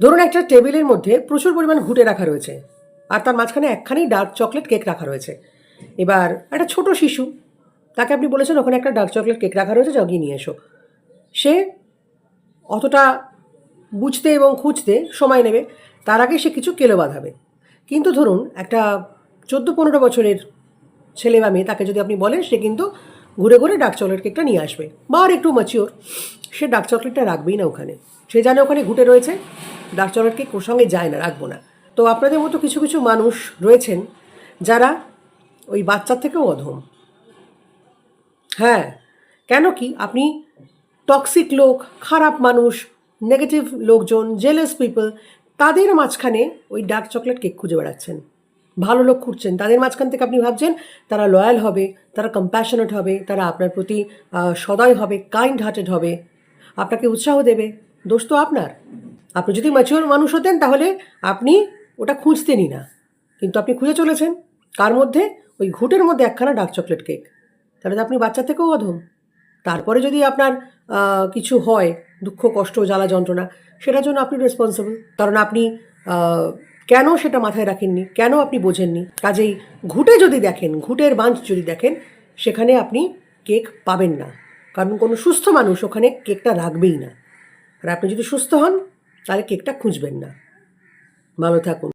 ধরুন একটা টেবিলের মধ্যে প্রচুর পরিমাণ ঘুটে রাখা রয়েছে, আর তার মাঝখানে একখানি ডার্ক চকলেট কেক রাখা রয়েছে। এবার একটা ছোট শিশু, তাকে আপনি বলেছেন ওখানে একটা ডার্ক চকলেট কেক রাখা রয়েছে জগিয়ে নিয়ে এসো। সে অতটা বুঝতে এবং খুঁজতে সময় নেবে, তার আগে সে কিছু কেলো বাঁধাবে। কিন্তু ধরুন একটা চোদ্দ পনেরো বছরের ছেলে বা মেয়ে, তাকে যদি আপনি বলেন, সে কিন্তু ঘুরে ঘুরে ডার্ক চকলেট কেকটা নিয়ে আসবে। বা আর একটু ম্যাচিওর সে ডার্ক চকলেটটা রাখবেই না ওখানে। সে জানে ওখানে ঘুটে রয়েছে ডার্ক চকলেট কেক ওর সঙ্গে যায় না, রাখব না। তো আপনাদের মতো কিছু কিছু মানুষ রয়েছেন যারা ওই বাচ্চার থেকেও অধম। হ্যাঁ কেন কি আপনি টক্সিক লোক, খারাপ মানুষ নেগেটিভ লোকজন জেলাস পিপল তাদের মাঝখানে ওই ডার্ক চকলেট কেক খুঁজে বেড়াচ্ছেন। ভালো লোক খুঁজছেন, তাদের মাঝখান থেকে আপনি ভাবছেন তারা লয়াল হবে, তারা কম্প্যাশনেট হবে, তারা আপনার প্রতি সদয় হবে কাইন্ড হার্টেড হবে। আপনাকে উৎসাহ দেবে, দোষ তো আপনার। আপনি যদি ম্যাচিওর মানুষ হতেন তাহলে আপনি ওটা খুঁজতেনই না। কিন্তু আপনি খুঁজে চলেছেন কার মধ্যে ওই ঘুটের মধ্যে একখানা ডার্ক চকলেট কেক তাহলে তো আপনি বাচ্চা থেকেও অধম। তারপরে যদি আপনার কিছু হয়, দুঃখ, কষ্ট, জ্বালা, যন্ত্রণা, সেটার জন্য আপনি রেসপন্সিবল কারণ আপনি কেন সেটা মাথায় রাখেননি? কেন আপনি বোঝেননি? কাজেই ঘুটে যদি দেখেন, ঘুটের বাঞ্চ যদি দেখেন, সেখানে আপনি কেক পাবেন না। কারণ কোনো সুস্থ মানুষ ওখানে কেকটা রাখবেই না। আর আপনি যদি সুস্থ হন, তাহলে কেকটা খুঁজবেন না। ভালো থাকুন।